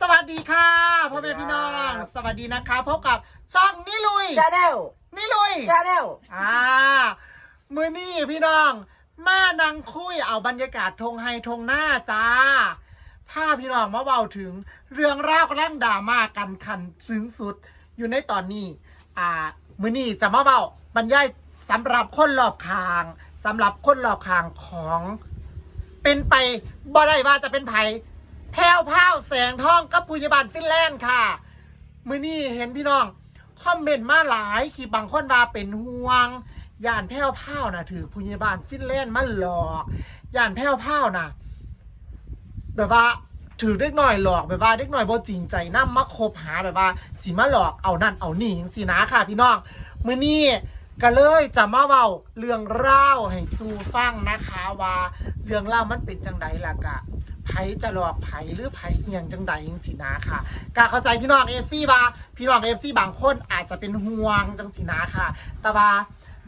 สวัสดีค่ะพ่อแม่พี่น้อง สวัสดีนะคะพบกับช่องนิลุยชาแนลนิลุยชาแนลอ่ามือนี่พี่น้อง มานังคุยเอาบรรยากาศทงไฮทงหน้าจ้าพาพี่น้องมาเบาถึง เรื่องราวกำลังดราม่ากันขันซึ้งสุดอยู่ในตอนนี้ อ่า มือนี่จะมาเบาบรรยายสำหรับคนรอบข้างสำหรับคนรอบข้างของ เป็นไปบ่ได้ว่าจะเป็นไผ แพรวพราวแสงทองกับปุยบาลฟินแลนด์ค่ะมือนี่เห็นพี่น้อง คอมเมนต์มาหลายขีบางคนว่าเป็นห่วงย่านแพ้วพ้าวนะถือผู้ใหญ่บ้านฟินแลนด์มาหลอกย่านแพ้วพ้าวนะแบบว่าถือเด็กหน่อยหลอกแบบว่าเด็กหน่อยบ่จริงใจนํมาคบหาแบบว่าสีมาหลอกเอานั่นเอานี่จังสินะค่ะ พี่น้องมื้อนี้ก็เลยจะมาเว้าเรื่องเล่าให้สู่ฟังนะคะว่า เรื่องเล่ามันเป็นจังใดล่ะกะ ไผจะหลอกไผหรือไผเอียงจังใดจังสินะค่ะกะเข้าใจพี่น้องเอซี่ว่าพี่น้องเอซี่บางคนอาจจะเป็นห่วงจังสินะค่ะ แต่ว่า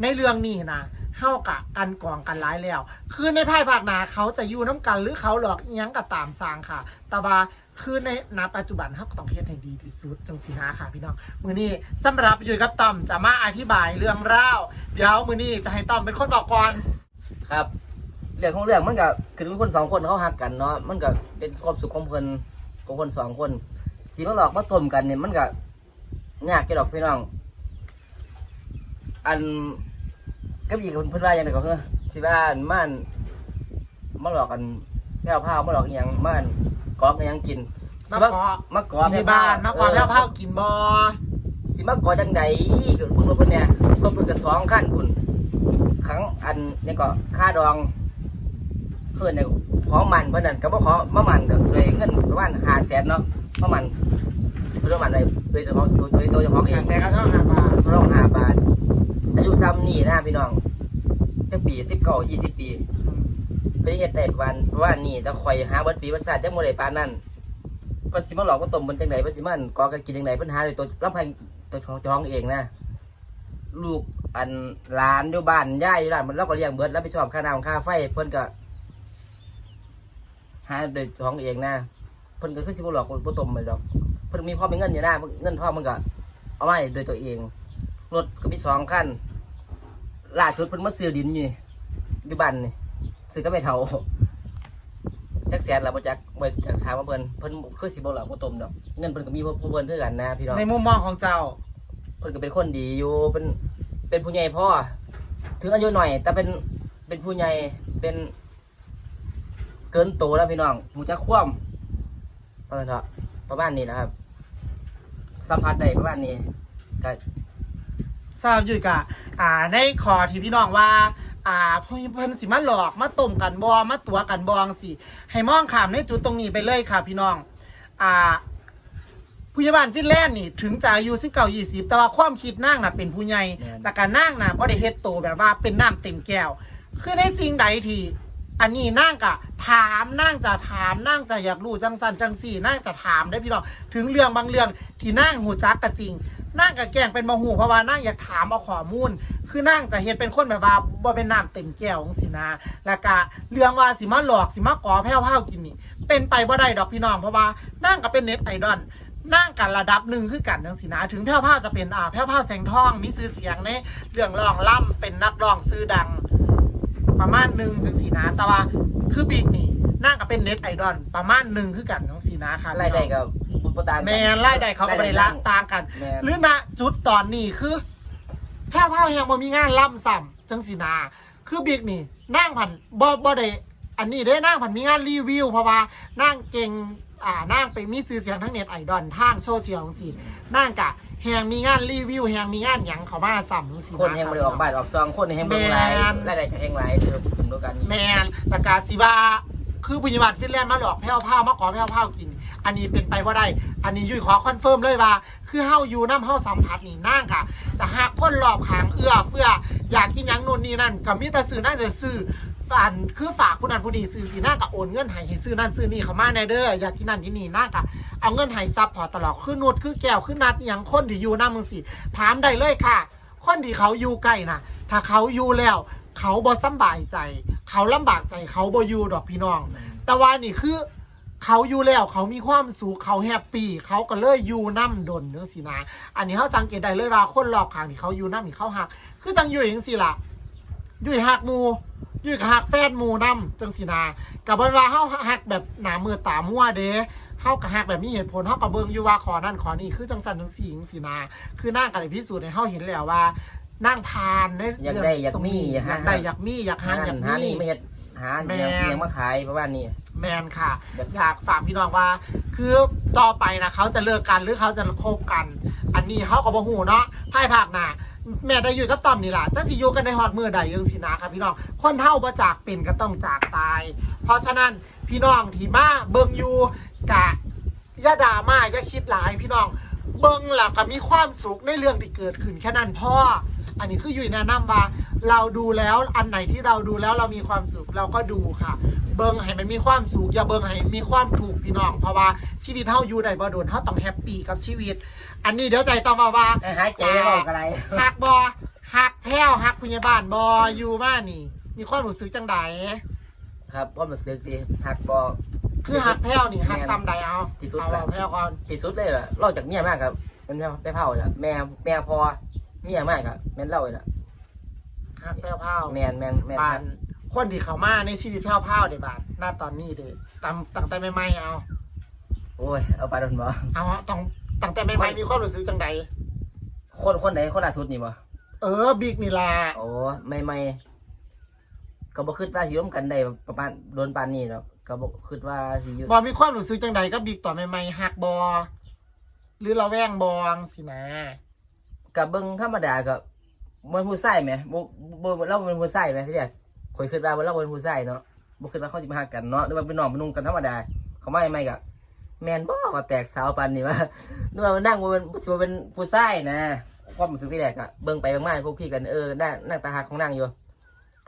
ในเรื่องนี้นะเฮากะกันกองกันร้ายแล้ว คือในภายภาคหนาเขาจะอยู่น้ำกันหรือเขาหลอกเอียงกับตามสร้างค่ะ แต่ว่าคือในณปัจจุบันเขาก็ต้องเฮ็ดให้ดีที่สุดจังสินะค่ะพี่น้อง มือนี้สำหรับอยู่กับต้อมจะมาอธิบายเรื่องราว เดี๋ยวมือนี้จะให้ต้อมเป็นคนบอกก่อน ครับ เรื่องของเรื่องมันก็คือคนสองคนเขาหักกันเนาะมันก็เป็นความสุขของเพิ่นของคนสองคนสีมาหลอกมาต้มกันเนี่ยมันก็ยากกี่ดอกพี่น้อง อันก็มีคนเพิ่นว่าอย่างไรก็เฮ้อสิว่าอันมันมาหลอกกันแพ้วพราวมาหลอกอหยังมันกอกอหยังกินมาสิขอมาก่อที่บ้านมาขอแล้วเผากินบอสิมาก่อจังใดคือเพิ่นว่าเพิ่นเนี่ยเพิ่นเพิ่นก็สองขั้นคุณครั้งอันนี่ก็ค่าดอง เพิ่นเนี่ยของมันเพิ่นนั่นก็บ่ขอมามันก็เลยเงินประมาณ500,000เนาะมามันเพิ่นว่ามันเลยโดยเฉพาะโดยโดยโดยเฉพาะเอหาง แสนก็เท่าหาบาทร้อง5บาท อายุซ้ำนี่นะพี่น้องจักปี19 20ปีไปเฮ็ดได้วันวันนี้แต่ข่อยหาเบิดปีประสาทจังบ่ได้ปานนั้นเพิ่นสิมาหลอกมาต้มเพิ่นจังไดเพิ่นสิมาอั่นก่อกันกินจังไดเพิ่นหาด้วยตัวลำพังตัวของจองเองนะ ลูกอันหลานอยู่บ้านย่ายอยู่บ้านมันเราก็เลี้ยงเบิดรับผิดชอบค่าน้ำค่าไฟเพิ่นก็ หาโดยของเองนะเพิ่นก็คือสิบ่หลอกบ่ต้มเลยดอก เพิ่นมีพ่อมีเงินอยู่นะเงินพ่อมันก็เอามาให้โดยตัวเองรถก็มีสองคันล่าสุดเพิ่นมาซื้อดินอยู่นี่อยู่บ้านนี่ซื้อก็ไม่เท่าจักแสนแล้วบ่จักบ่จักถามว่าเพิ่นเพิ่นคือสิบ่หลอกบ่ต้มดอกเงินเพิ่นก็มีพวกเพิ่นคือกันนะพี่น้องในมุมมองของเจ้า เพิ่นก็เป็นคนดีอยู่เป็นเป็นผู้ใหญ่พ่อถึงอายุหน่อย แต่เป็นเป็นผู้ใหญ่เป็น เกินโตแล้วพี่น้องหมูจะคว่ำประมาณเถอะประมาณนี้นะครับ สัมผัสได้ประมาณนี้ก็ทราบอยู่กะอ่าในคอที่พี่น้องว่า อ่าเพิ่นเพิ่นสิมาหลอกมาต้มกันบอมาตัวกันบองสิ ให้มองขามในจุดตรงนี้ไปเลยค่ะพี่น้อง อ่าผู้ใหญ่บ้านฟินแลนด์นี่ถึงจะอายุสิบเก้ายี่สิบแต่ว่าความคิดนั่งน่ะเป็นผู้ใหญ่แต่การนั่งน่ะบ่ได้เฮ็ดโตแบบว่าเป็นน้ำเต็มแก้ว คือในสิ่งใดที่ อันนี้นั่งกะถามนั่งจะถามนั่งจะอยากรู้จังสันจังสี่นั่งจะถามได้พี่น้องถึงเรื่องบางเรื่องที่นั่งหูจักกะจริงนั่งกับแกงเป็นมาหูเพราะว่านั่งอยากถามเอาข้อมูล คือนั่งจะเฮ็ดเป็นคนแบบว่าบ่เป็นน้ำเต็มแก้วจังสินะแล้วก็เรื่องว่าสิมาหลอกสิมาก่อแพ้วพรากินนี่เป็นไปบ่ได้ดอกพี่น้องเพราะว่านั่งก็เป็นเน็ตไอดอลนั่งกันระดับหนึ่งคือกันจังสินะถึงแพ้วพราจะเป็นอ่าแพ้วพราแสงทองมีชื่อเสียงในเรื่องร้องล่ำเป็นนักร้องชื่อดัง ประมาณหนึ่งจังสีนะแต่ว่าคือบิ๊กนี่นั่งก็เป็นเน็ตไอดอลประมาณหนึ่งคือกันจังสีนะค่ะไล่ได้กับบุตรตามแมนไล่ได้เขาก็ไม่ได้ละต่างกันแมนหรือณจุดตอนนี้คือแพ้วพราวแหงบ่มีงานล่ำซ้ำจังสีนา คือบิ๊กนี่นั่งผันบ่บ่ได้อันนี้ได้นั่งผันมีงานรีวิว เพราะว่านั่งเก่งอ่านั่งไปมีซื้อเสียงทั้งเน็ตไอดอลทางโซเชียลจังสีนั่งกะ แหงมีงานรีวิวแหงมีงานหยังเขามาซ้ำจังสีคนแห่งบริออกบ้านออกซองคนแห่งเบิ่งหลายแมนไล่ได้กับแห่งหลายเจอผมดูกันแมนประกาศสิว่าคือผู้ใหญ่บ้านฟินแลนด์มาหลอกแพ้วผ้ามาขอแพ้วผ้ากิน อันนี้เป็นไปว่าได้ อันนี้ยุ้ยขอคอนเฟิร์มเลยว่า คือเฮาอยู่น้ำเฮาสัมผัสนี่นั่งค่ะ จะหักคนรอบขางเอื้อเฟื้ออยากกินหยังนู่นนี่นั่นก็มีแต่ซื้อน่าจะซื้อ ฝันคือฝากผู้นั้นผู้นี้ซื้อสีหน้ากับโอนเงินให้ให้ซื้อนั่นซื้อนี่เขามาแน่เด้ออยากกินนั่นที่นี่หนั่งกะเอาเงินให้ซับพอร์ตตลอดคือนุดคือแก้วคือนัดอย่างคนที่อยู่หน้ามึงสิถามได้เลยค่ะ คนที่เขาอยู่ใกล้น่ะถ้าเขาอยู่แล้ว เขาบ่สำบายใจ เขาลำบากใจเขาบ่อยู่ดอกพี่น้อง แต่ว่านี่คือเขาอยู่แล้วเขามีความสุขเขาแฮปปี้เขาก็เลยอยู่น้ำดนเนื้อสินะอันนี้เขาสังเกตได้เลยว่าคนรอบข้างที่เขาอยู่น้ำที่เขาหัก คือจังอยู่อย่างสิละอยู่หักมูอ ยู่กับหักแฟนหมูน้ำจังสินากับเวลาเขาหักแบบหนามือตามั่วเด้เขากับหักแบบมีเหตุผลเขากับเบิงอยู่ว่าขอนั่นขอนี่คือจังสันจังสีจังสินา คือนั่งกันพิสูจน์ให้เขาเห็นแล้วว่านั่งพานในอยากได้อยากมีอยากได้อยากมีอยากหาหาอยากหามีนี่ไม่เฮ็ดหาแม่เนียงเนียงมาขายประมาณนี้แมนค่ะอยากอยากฝากพี่น้องว่า คือต่อไปนะเขาจะเลิกกันหรือเขาจะคบกัน อันนี้เขาก็บ่หูเนาะไพ่ภาคหน้า แม่ได้อยู่กับต่อมนี่ล่ะจะสิอยู่กันในฮอดมือใดยังสินะครับพี่น้องคนเท่าบ่จากเป็นก็ต้องจากตาย เพราะฉะนั้นพี่น้องที่มาเบิ่งอยู่กะอย่าด่ามาอย่าคิดหลายพี่น้องเบิ่งแล้วก็มีความสุขในเรื่องที่เกิดขึ้นแค่นั้นพ่อ อันนี้คืออยู่แนะนำว่า เราดูแล้วอันไหนที่เราดูแล้วเรามีความสุขเราก็ดูค่ะ เบิ่งให้มันมีความสุขอย่าเบิ่งให้มีความถูกพี่น้องเพราะว่าชีวิตเฮาอยู่ได้บ่โดนเฮาต้องแฮปปี้กับชีวิต อันนี้เดี๋ยวใจต้องมาว่าได้หายใจได้บอกอะไรหักบอหักแพ้วหักพยาบาลบออยู่บ้านนี่ มีความรู้สึกจังใดครับว่ามันซึกดีหักบอคือหักแพ้วนี่หักซ้ำใดเอาที่สุดเอาแล้วเอาแพ้วก่อนที่สุดเลยล่ะนอกจากเมียมากครับเป็นไปเผาล่ะแม่แม่พอ เมียมากครับแม่นเล่าเลยล่ะหักแพ้วเผาแมนแมนแมนบาครันบคนที่เขามาในชีวิตแพ้วเผาเด้บาดหน้าตอนนี้เด้ตั้งตั้งแต่ใหม่ๆเอา โอ้ยเอาไปโดนบ่เอาต้องตั้งแต่ใหม่ๆมีความรู้สึกจังใดคนคนไหนคนล่าสุดนี่บ่เออบิ๊กนี่ล่ะโอ้ไม่ไม่ก็บ่คิดว่าสิร่วมกันได้ประมาณโดนปานนี้เนาะก็บ่คิดว่าสิอยู่บอมีความรู้สึกจังใดกับบิ๊กตอนใหม่ๆหักบอหรือเราแว่งบองสินะ กับเบิ่งธรรมดาก็บ่เป็นผู้ชายแหมบ่บ่เราเป็นผู้ชายแหมที่แรกข่อยคิดว่าเราเป็นผู้ชายเนาะบ่คิดว่าเขาสิมาหากันเนาะหรือว่าเป็นน้องเป็นนุ่งกันธรรมดา เขาไม่ไม่ก็แมนบ่ว่าแตกสาวปานนี้ว่านึกว่ามันนั่งบ่เป็นสิว่าเป็นผู้ชายนะความรู้สึกที่แรกอะเบิ่งไปเบิ่งมาพวกพี่กันเออนั่งนั่งตาหักของนางอยู่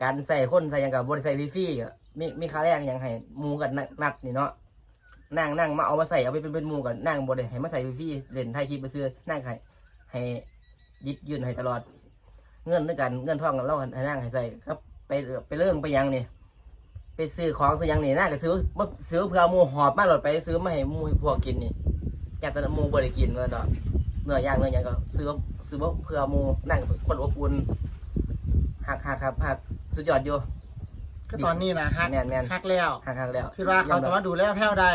การใส่คนใส่ยังกับบริใส่วีฟี่ก็มีมีค่าแรงยังให้หมูกันนัดนี่เนาะนั่งนั่งมาเอามาใส่เอาไปเป็นเป็นหมูกันนั่งบริให้มาใส่วีฟี่เล่นไทยคลิปไปซื้อนั่งให้ให้ ยิบยืนให้ตลอด เงินด้วยกันเงินทองกันเล่าให้นั่งให้ใส่ครับไปไปเรื่องไปหยังนี่ไปซื้อของซื้อหยังนี่น่าก็ซื้อมาซื้อเพื่อหมูหอบมาหลดไปซื้อมาให้หมูให้พวกกินนี่อยากแต่หมูบริกินเงินดอกเนื้อย่างเนื้อหยังก็ซื้อซื้อมาเพื่อหมูนั่งคนอบอุ่นหักหักครับหักสุดยอดอยู่คือตอนนี้นะฮักแม่นแม่นฮักแล้วหักหักแล้วคือว่าเขาจะมาดูแลแพ้วได้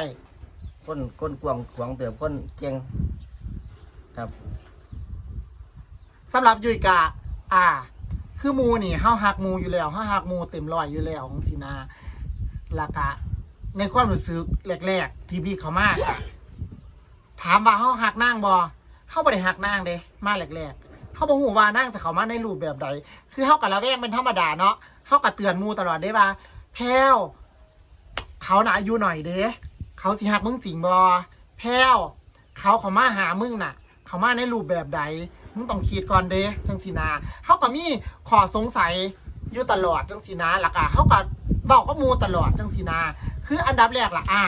คนคนกวางขวางเติบคนเก่งครับ สำหรับยุยกะ อ่า คือมูนี่เฮาฮักมูอยู่แล้วเฮาฮักมูเต็มร้อยอยู่แล้วของสินาละกะ ในความรู้สึกแรกๆ ที่พี่เขามาถามว่าเฮาฮักนางบ่เฮาบ่ได้ฮักนางเด้มาแรกๆเฮาบ่ฮู้ว่านางจะเข้ามาในรูปแบบใด คือเฮาก็ระแวงเป็นธรรมดาเนาะเฮาก็เตือนมูตลอดได้ว่าแพ้วเขาน่ะอายุหน่อยเด้เขาสิฮักมึงจริงบ่แพ้วเขาเขามาหามึงน่ะ เขามาในรูปแบบใด มึงต้องคิดก่อนเด้จังสีนาเขาก็มีขอสงสัยอยู่ตลอดจังสีนาหลักอะเขาก็บอกข้อมูลตลอดจังสีนา คืออันดับแรกล่ะอ่า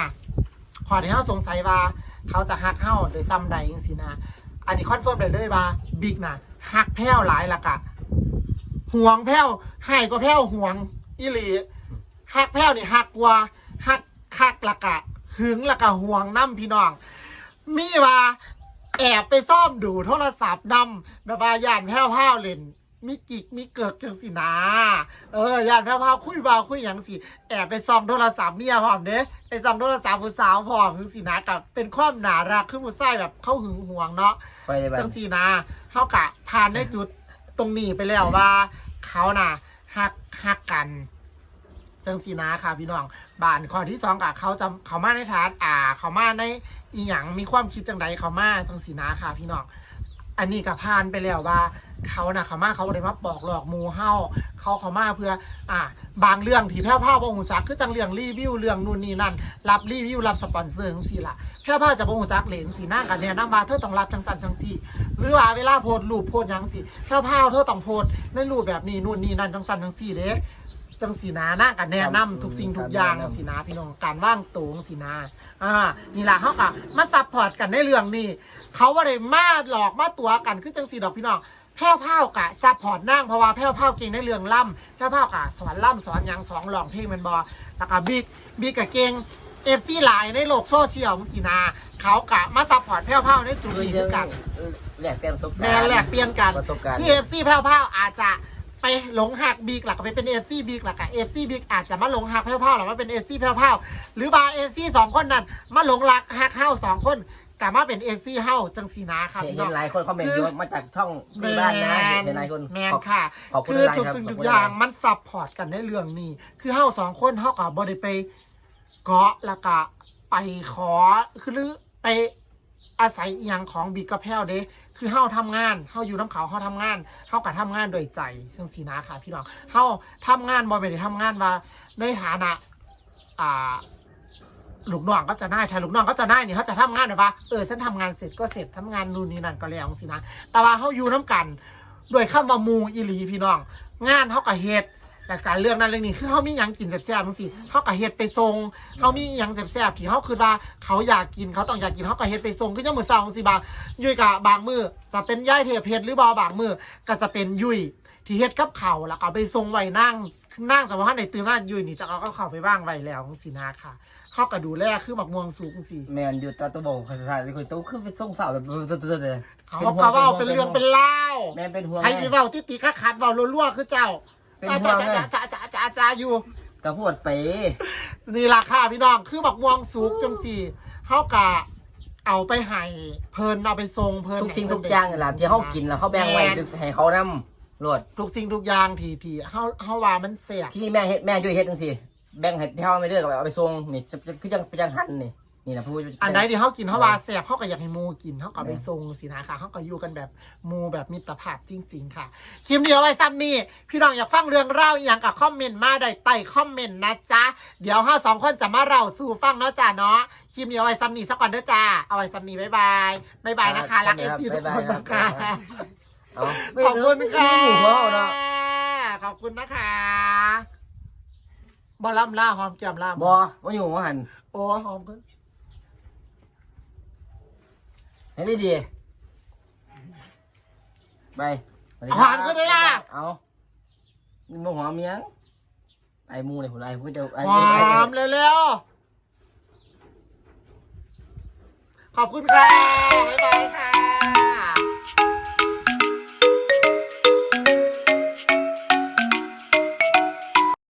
ขอที่เขาสงสัยว่า เขาจะฮักเข้าโดยซ้ำใดจังสีนา อันนี้คอนเฟิร์มได้เลยว่าบิ๊กน่ะฮักแพ้วหลายหลักอะห่วงแพ้วให้ก็แพ้วห่วงอีหลีฮักแพ้วนี่ฮักกว่าฮักคักหลักอะหึงหลักอะห่วงน้ำพี่น้อง มีว่า แอบไปซ่อมดูโทรศัพท์นำแบบว่าย่านแพ้วพ้าวเล่นมีกิกมีเกิกจังสินะเออย่านแพ้วพ้าวคุยบ่าวคุยหยังสิแอบไปซ่อมโทรศัพท์เมียพร้อมเด้ไปซ่อมโทรศัพท์ผู้สาวพร้อมจังสินะกับเป็นความน่ารักคือผู้ชายแบบเข้าหึงหวงเนาะคอยได้บ้าจังงสีนะเฮากะผ่านในจุดตรงนี้ไปแล้วว่า เขาน่ะฮักฮักกัน จังสีนะค่ะพี่น้องบ้านข้อที่สองกะเขาจะเขามาในฐานอ่า เขามาในอีหยังมีความคิดจังใดเขามาจังสีนะค่ะพี่น้องอันนี้ก็ผ่านไปแล้วว่า เขาน่ะเขามาเขาเลยมาบอกหลอกมูเฮาเขาเขามาเพื่อ อ่า บางเรื่องที่แพ้วผ้าบ่หูจักคือจังเรื่องรีวิวเรื่องนู่นนี่นั่นรับรีวิวรับสปอนเซอร์จังซี่ล่ะแพ้วผ้าจะบ่หูจักเหลนสีหน้ากันเนี่ยนำว่าเธอต้องรับจังสันจังซี่หรือว่าเวลาโพสต์รูปโพสต์หยังสิแพ้วผ้าเธอต้องโพสต์ในรูปแบบนี้นู่นนี่นั่นจังสันจังซี่เด้ จังสีนาหน้ากันแนะนำทุกสิ่งทุกอย่างจังสีนาพี่น้องการว่างตูงสีนาอ่านี่ล่ะเฮาก็มาซัพพอร์ตกันในเรื่องนี้ เขาว่าได้มาหลอกมาตัวกันคือจังสีดอกพี่น้องแพ้วพ้าวกะซัพพอร์ตนั่งเพราะว่าแพ้วพ้าวเก่งในเรื่องล่ำแพ้วพ้าวกะสอนล่ำสอนหยังสอนร้องเพลงแมันบอแล้วก็บิ๊กบิ๊กกะเก่งเอฟซีหลายในโลกโซเชียลของสีนา เขากะมาซัพพอร์ตแพ้วๆในจุดคือนี้ยัคืงอกันแลกเปลี่ยนประสบแมการนณ์แลกเปลี่ยนกันประสบการณ์ที่เอฟซีแพ้วๆอาจจะ ไปหลงหักบิ๊กหลักไปเป็นเอฟซีบิ๊กหลักกับเอฟซีบิ๊กอาจจะมาหลงหักแพ้วๆหรือว่าเป็นเอฟซีแพ้วๆหรือบาเอฟซีสองคนนั้นมาหลงรักหักเฮ้าสองคนกะมาเป็นเอฟซีเฮ้าจังสีนาค่ะเห็นพี่เห็น้อนงหลายคนคอมเมนต์เยอะมาจากช่องมีบ้านนะเห็นหลายคนแมนขอบค่ะขอบคุณคือหลายทุกครับสิ่งขอบทุกคุณอย่างหลายมันซับพอร์ตกันในเรื่องนี้ คือเฮาสองคนเฮากับบได้ไปเกาะแล้วก็ไปขอคือหรือไป อาศัยเอียงของบิ๊กกระแพวเด้คือเฮาทำงานเฮาอยู่น้ำเขาเฮาทำงานเฮาก็ทำงานโดยใจซึ่งสีนาค่ะ พี่น้องเฮาทำงานบ่ไม่ได้ทำงานว่าในฐานะอ่าลูกน้องก็จะได้ถ้าลูกน้องก็จะได้นี่เขาจะทำงานแบบว่าเออฉันทำงานเสร็จก็เสร็จทำงานนู่นนี่นั่นก็แล้วสินะแต่ว่าเขาอยู่น้ำกัน ด้วยคำว่ามูอีหลีพี่น้อง งานเขาก็เฮ็ด แต่การเรื่องนั้นเรื่องนี้คือเขามีหยังกินแซ่บๆจังซี่เขาก็เฮ็ดไปส่งเขามีหยังแซ่บๆที่เขาคือว่าเขาอยากกินเขาต้องอยากกินเขาก็เฮ็ดไปส่งคือยังมื้อเช้าจังซี่บางยุ้ยกับบางมือจะเป็นย่ายเทพเฮ็ดหรือบ่บางมือก็จะเป็นยุ้ยที่เฮ็ดกับเขาวแล้วก็เอาไปส่งไว้นั่งนั่งสมมติว่าในตื่นมายุ้ยนี่จะเอากับเขาวไปว่างไว้แล้วจังซี่นะค่ะเขาก็ดูแลคือหมักม่วงสูงสิแมนอยู่ตาตัวโบกภาษาที่คนตู้คือเป็นส่งฝ่าแบบตัวๆเลยเขาก็เว่าเป็นเรื่องเป็นเล่าวแมนเป็นห่วงใครสิเว้าที่ตีก็ขัดเว้ารั่วๆคือเจ้า เป็นจ้าห่วงจ้าไงจ้าจ้าจ้าจ้าอยู่กระพูดไปนี่ราคาพี่น้องคือหมักม่วงสูงจังสี่เขากะเอาไปให้เพลินเอาไปทรงเพลินทุกสิ่งทุกอย่างนี่แหละที่เขากินแล้วเขาแบ่งไว้ให้เขานำโหลดทุกสิ่งทุกอย่างที่ที่เขาเขาว่ามันเสียที่แม่เฮ็ดแม่ช่วยเฮ็ดจังซี่แบ่งให้พี่เฮาไม่เด้อกับเอาไปส่งนี่คือจังจังหันนี่ นี่นะพูดอันไหนที่เขากินเขาว่าเสียเขาก็อยากให้หมูกินเขาก็เอาไปทรงสินะค่ะเขาก็อยู่กันแบบหมูแบบมิตรภาพจริง ๆ ค่ะคลิปเดียวไว้ซ้ำนี่พี่น้องอยากฟังเรื่องเล่าอหย่างกับคอมเมนต์มาได้ใต้คอมเมนต์นะจ๊ะเดี๋ยวห้าสองคนจะมาเล่าสู่ฟังเนาะจ้าเนาะคลิปเดียวไว้ซ้ำนี่สักก่อนเด้อจ้าเอาไว้ซ้ำนี่บ๊ายบายบ๊ายบายนะคะรักเอฟซีทุกคนนะคะเอาขอบคุณค่ะหมูเขาเนาะขอบคุณนะคะบอลล่ำล่าหอมแก้มล่าบ่บ่อยู่ว่าหันโอ้หอมขึ้น เห็นดีดีไปสวัสดีหครับอมขึ้นเลยล่ะ เอาบ่หอมยังไอ้หมูเลยผมไอ้ผมจะไอ้หอมเร็วๆ ขอบคุณค่ะบ๊ายบายค่ะ